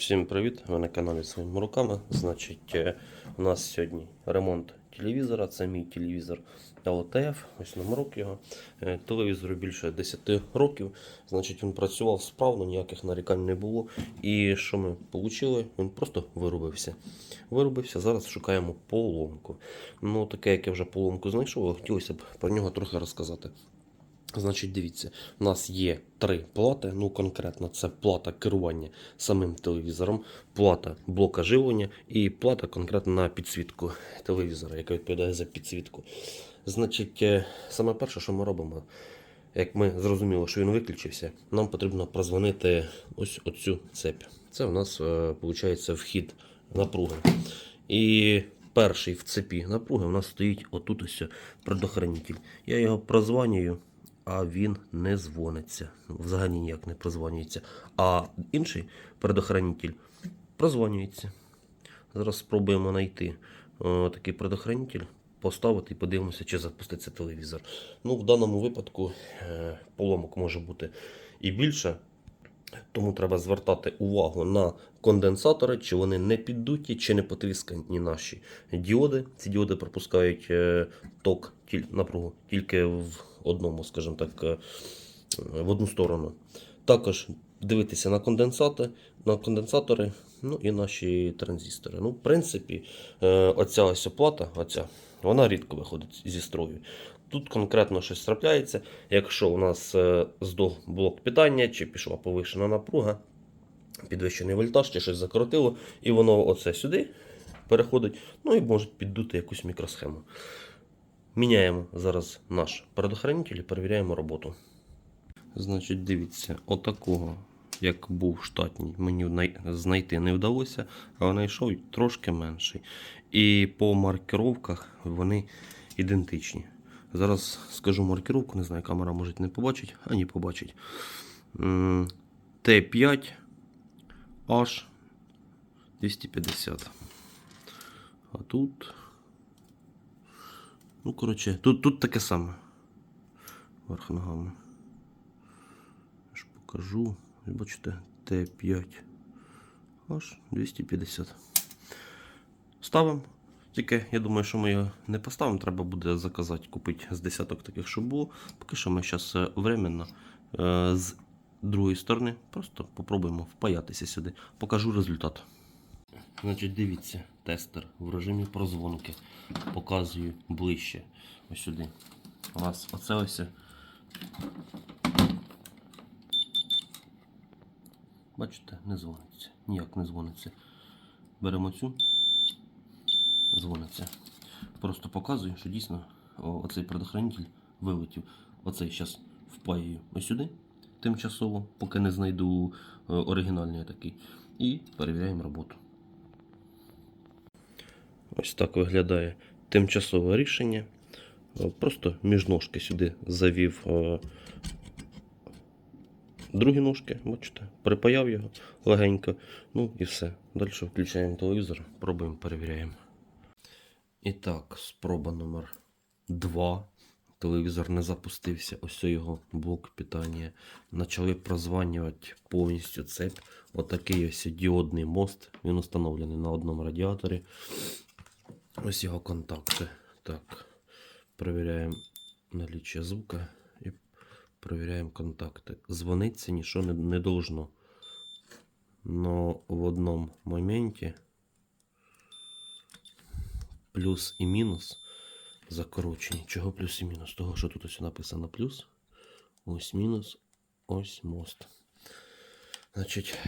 Всім привіт! Ви на каналі своїми руками. Значить, е, у нас сьогодні ремонт телевізора. Це мій телевізор LTF, ось номерок його. Е, Телевізору більше 10 років. Значить, він працював справно, ніяких нарікань не було. І що ми отримали? Він просто вирубився. Вирубився, зараз шукаємо поломку. Ну, таке, як я вже поломку знайшов, хотілося б про нього трохи розказати. Значить, дивіться, у нас є три плати. Ну, конкретно, це плата керування самим телевізором, плата блока живлення і плата конкретно на підсвітку телевізора, яка відповідає за підсвітку. Значить, е, саме перше, що ми робимо, як ми зрозуміли, що він виключився, нам потрібно прозвонити ось оцю цепь. Це у нас виходить вхід напруги. І перший в цепі напруги у нас стоїть отут ось предохранитель. Я його прозванюю а він не дзвониться. Взагалі ніяк не прозвонюється. А інший предохранитель прозвонюється. Зараз спробуємо знайти такий предохранитель, поставити і подивимося, чи запуститься телевізор. Ну, в даному випадку е, поломок може бути і більше. Тому треба звертати увагу на конденсатори, чи вони не піддуті, чи не потріскані наші діоди. Ці діоди пропускають е, ток напругу тільки в одному, скажімо так, е, в одну сторону. Також дивитися на конденсати, на конденсатори, ну і наші транзистори. Ну, в принципі, е, оця ось оплата, оця, вона рідко виходить зі строю. Тут конкретно щось трапляється. Якщо у нас е, здох блок питання, чи пішла повишена напруга, підвищений вольтаж, чи щось закоротило, і воно оце сюди переходить, ну і може піддути якусь мікросхему. Міняємо зараз наш предохранитель і перевіряємо роботу. Значить, дивіться, отакого, як був штатній, мені знайти не вдалося, а знайшов трошки менший. І по маркировках вони ідентичні. Зараз скажу маркировку, не знаю, камера може не побачить, а ні побачить. Т5 H 250. А тут. Ну, коротше, тут, тут таке саме. Верх ногами. Я ж покажу. Ви Бачите, Т5 H 250. Ставимо. Тільки я думаю, що ми його не поставимо, треба буде заказати, купити з десяток таких, щоб було. Поки що ми зараз временно е, з другої сторони просто попробуємо впаятися сюди. Покажу результат. Значить, дивіться, тестер в режимі прозвонки. Показую ближче. Ось сюди. У нас оце ось. Бачите, не дзвониться. Ніяк не дзвониться. Беремо цю дзвониться. Просто показую, що дійсно оцей предохранитель вилетів. Оцей зараз впаюю ось сюди тимчасово, поки не знайду е, оригінальний такий. І перевіряємо роботу. Ось так виглядає тимчасове рішення. Е, Просто між ножки сюди завів е, другі ножки, бачите, припаяв його легенько. Ну і все. Далі включаємо телевізор, пробуємо, перевіряємо. І так, спроба номер 2. Телевізор не запустився, ось його блок питання. Почали прозванювати повністю цепь. Отакий ось діодний мост. Він установлений на одному радіаторі. Ось його контакти. Так, перевіряємо наличие звука і перевіряємо контакти. Дзвониться нічого не, не должно. Но в одному моменті плюс і мінус закорочені. Чого плюс і мінус? Того, що тут ось написано плюс. Ось мінус, ось мост. Значить,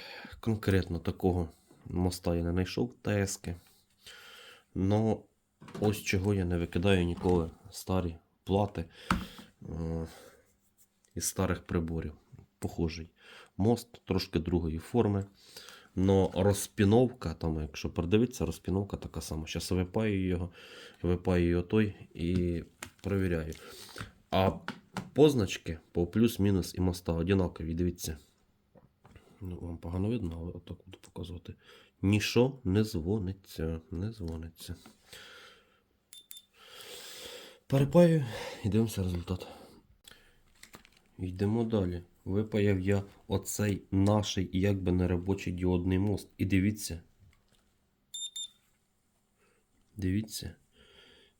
конкретно такого моста я не знайшов ТСки. Но ось чого я не викидаю ніколи старі плати е, із старих приборів. Похожий мост, трошки другої форми. Но розпіновка, там, якщо придивитися, розпіновка така сама. Зараз випаю його, випаю той і перевіряю. А позначки по плюс-мінус і моста однакові. Дивіться. Ну, вам погано видно, але отак буду показувати. Нічого не дзвониться. Не дзвониться. Перепаю і дивимося результат. Йдемо далі. Випаяв я оцей наший якби неробочий діодний мост. І дивіться. Дивіться,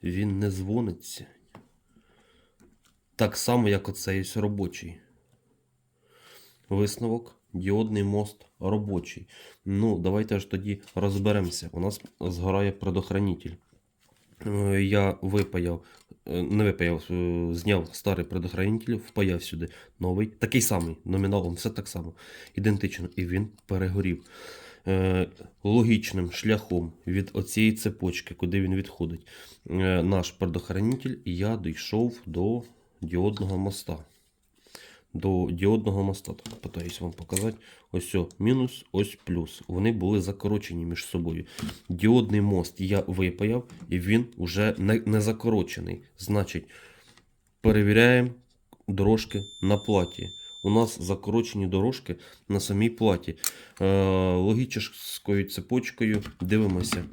він не дзвониться. Так само, як оцей ось робочий. Висновок. Діодний мост робочий. Ну, давайте ж тоді розберемося. У нас згорає предохранитель. Е, Я випаяв, не випаяв, е, зняв старий предохранитель, впаяв сюди новий, такий самий, номіналом, все так само, ідентично. І він перегорів. Е, Логічним шляхом від оцієї цепочки, куди він відходить, е, наш предохранитель, я дійшов до діодного моста. До діодного моста. Так, питаюсь вам показати. Ось о, мінус, ось плюс. Вони були закорочені між собою. Діодний мост я випаяв, і він вже не, не закорочений. Значить, перевіряємо дорожки на платі. У нас закорочені дорожки на самій платі. Е, логічною цепочкою дивимося.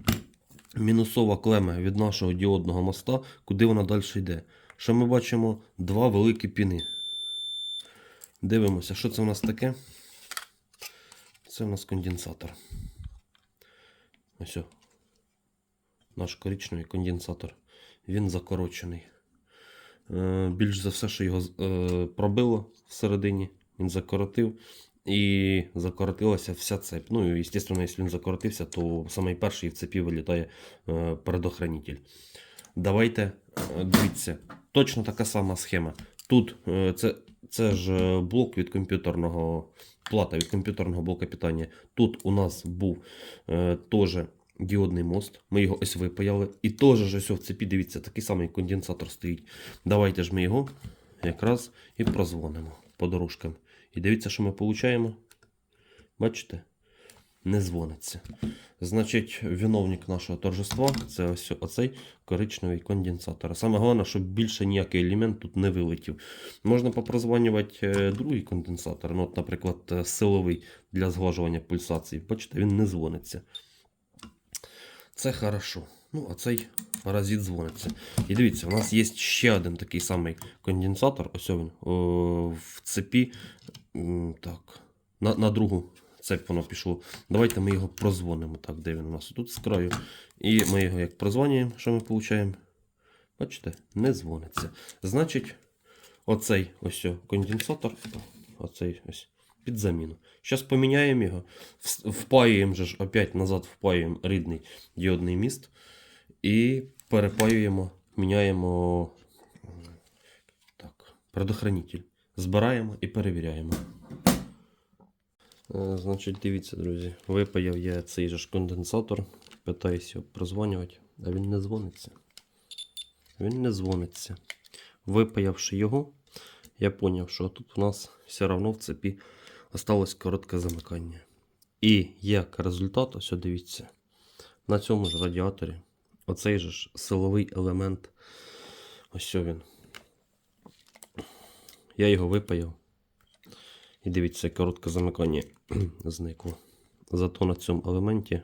Мінусова клема від нашого діодного моста, куди вона далі йде. Що ми бачимо? Два великі піни. Дивимося, що це у нас таке. Це у нас конденсатор. Ось. Наш коричневий конденсатор. Він закорочений. Е, більш за все, що його е, пробило всередині, він закоротив. І закоротилася вся цепь. Ну, і, звісно, якщо він закоротився, то самий перший в цепі вилітає е, предохранитель. Давайте дивіться, точно така сама схема. Тут це, це ж е, блок від комп'ютерного плата від комп'ютерного блока питання. Тут у нас був е, теж діодний мост. Ми його ось випаяли. І теж ось в цепі, дивіться, такий самий конденсатор стоїть. Давайте ж ми його якраз і прозвонимо по дорожкам. І дивіться, що ми отримуємо. Бачите? Не дзвониться. Значить, виновник нашого торжества це ось оцей коричневий конденсатор. Саме головне, щоб більше ніякий елемент тут не вилетів. Можна попрозванювати е, другий конденсатор, ну, от, наприклад, е, силовий для зглажування пульсації. Бачите, він не дзвониться. Це хорошо. Ну, а цей паразит дзвониться. І дивіться, у нас є ще один такий самий конденсатор. Ось він о, в цепі. Так, на, на другу цепь воно пішло. Давайте ми його прозвонимо. Так, де він у нас тут з краю. І ми його як прозвонюємо, що ми отримуємо? Бачите, не дзвониться. Значить, оцей ось конденсатор, оцей ось під заміну. Зараз поміняємо його, впаюємо же ж опять назад впаюємо рідний діодний міст і перепаюємо, міняємо так, предохранитель. Збираємо і перевіряємо. Е, Значить, дивіться, друзі, випаяв я цей же ж конденсатор, питаюся його прозвонювати, а він не дзвониться. Він не дзвониться. Випаявши його, я зрозумів, що тут у нас все одно в цепі осталось коротке замикання. І як результат, ось дивіться, на цьому ж радіаторі оцей же ж силовий елемент, ось він. Я його випаяв. І дивіться, коротке замикання зникло. Зато на цьому елементі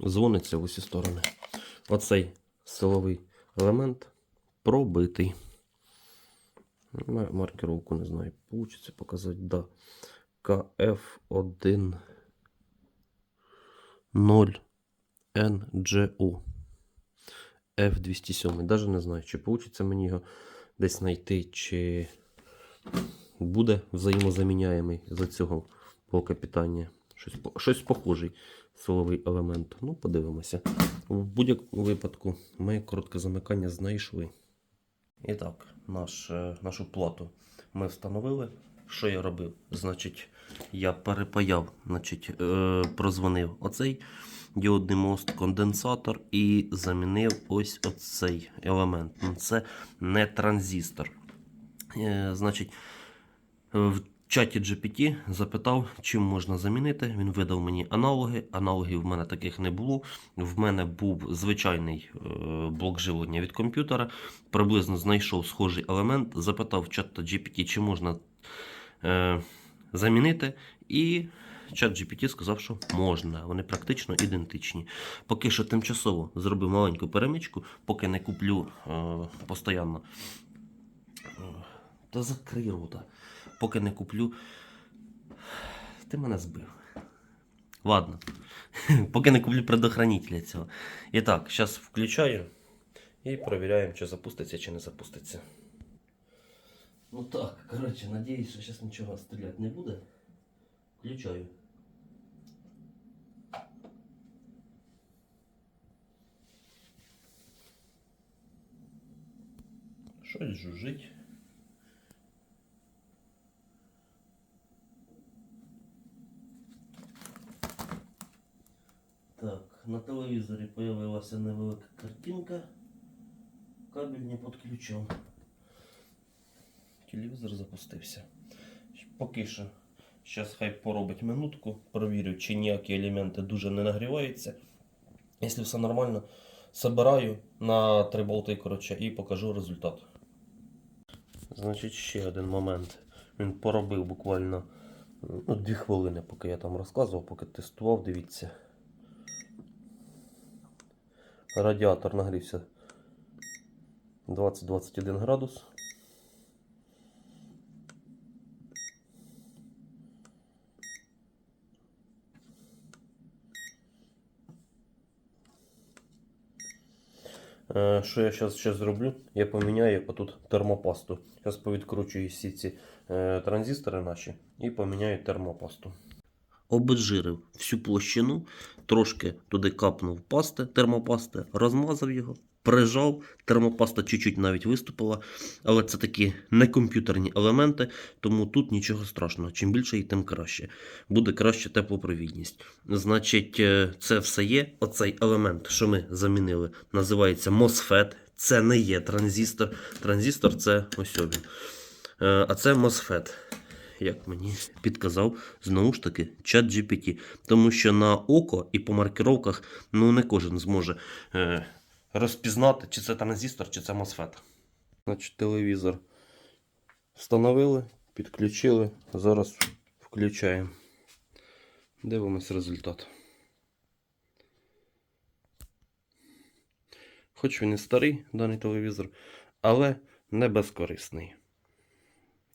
дзвониться в усі сторони. Оцей силовий елемент пробитий. Маркировку не знаю, получиться показати. Да. КФ1 0 NGO F207. Даже не знаю, чи вийде мені його десь знайти, чи буде взаємозаміняємий за цього блока питання. Щось, щось похожий силовий елемент. Ну, подивимося. В будь-якому випадку ми коротке замикання знайшли. І так, наш, е, нашу плату ми встановили. Що я робив? Значить, я перепаяв, значить, е, прозвонив оцей діодний мост, конденсатор і замінив ось оцей елемент. Ну, Це не транзистор. Е, значить, в чаті GPT запитав, чим можна замінити. Він видав мені аналоги. Аналогів в мене таких не було. В мене був звичайний е, блок живлення від комп'ютера. Приблизно знайшов схожий елемент. Запитав в чат GPT, чи можна е, замінити. І чат GPT сказав, що можна. Вони практично ідентичні. Поки що тимчасово зробив маленьку перемичку, поки не куплю е, постійно. Е, Та закрий рота. Поки не куплю. Ти мене збив. Ладно. Поки не куплю предохранителя цього. І так, зараз включаю і перевіряємо, чи запуститься, чи не запуститься. Ну так, коротше, надіюсь, що зараз нічого стріляти не буде. Включаю. Щось жужжить. Так, на телевізорі появилася невелика картинка. Кабель не підключив. Телевізор запустився. Поки що. Зараз хай поробить минутку, провірю, чи ніякі елементи дуже не нагріваються. Якщо все нормально, собираю на три болти коротше, і покажу результат. Значить, ще один момент. Він поробив буквально ну, 2 хвилини, поки я там розказував, поки тестував, дивіться. Радіатор нагрівся 20-21 градус. Що я зараз ще зроблю? Я поміняю отут термопасту. Зараз повідкручую всі ці е, транзистори наші і поміняю термопасту. Обезжирив всю площину, трошки туди капнув пасти, термопасти, розмазав його, прижав, термопаста чуть-чуть навіть виступила, але це такі не комп'ютерні елементи, тому тут нічого страшного. Чим більше і тим краще. Буде краще теплопровідність. Значить, е, це все є. Оцей елемент, що ми замінили, називається MOSFET. Це не є транзистор. Транзистор це ось він. Е, А це MOSFET. Як мені підказав знову ж таки чат GPT. Тому що на око і по маркировках ну, не кожен зможе е, розпізнати, чи це транзистор, чи це MOSFET. Значить, телевізор встановили, підключили. Зараз включаємо. Дивимось результат. Хоч він і старий, даний телевізор, але не безкорисний.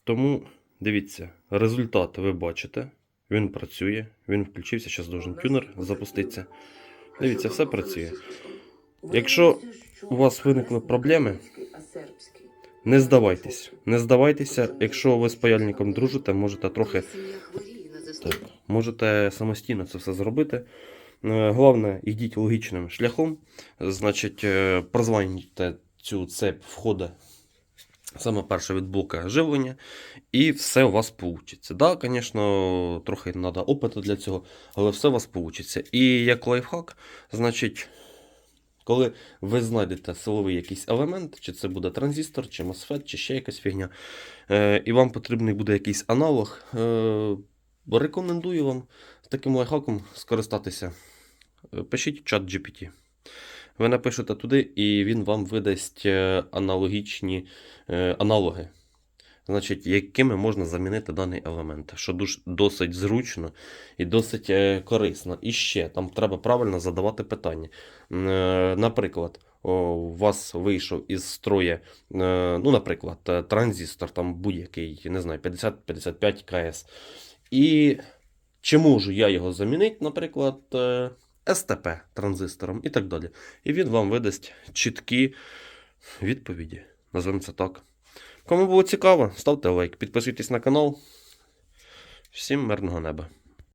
Тому дивіться, результат ви бачите. Він працює, він включився, зараз должен тюнер запуститися. Дивіться, все працює. Якщо у вас виникли проблеми, не здавайтесь. Не здавайтеся, якщо ви з паяльником дружите, можете трохи так, можете самостійно це все зробити. Е, Головне, йдіть логічним шляхом. Значить, е, прозванюйте цю цепь входу саме перше від блока живлення, і все у вас вийде. Да, звісно, трохи треба опиту для цього, але все у вас вийде. І як лайфхак, значить, коли ви знайдете силовий якийсь елемент, чи це буде транзистор, чи MOSFET, чи ще якась фігня, е, і вам потрібний буде якийсь аналог, е, рекомендую вам з таким лайфхаком скористатися. Е, Пишіть чат GPT. Ви напишете туди, і він вам видасть аналогічні аналоги, значить, якими можна замінити даний елемент, що досить зручно і досить е, корисно. І ще там треба правильно задавати питання. Е, Наприклад, у вас вийшов із строю, е, ну, наприклад, транзистор там будь-який, не знаю, 50-55 КС. І чи можу я його замінити, наприклад, СТП транзистором і так далі. І він вам видасть чіткі відповіді. Назвемо це так. Кому було цікаво, ставте лайк, підписуйтесь на канал. Всім мирного неба.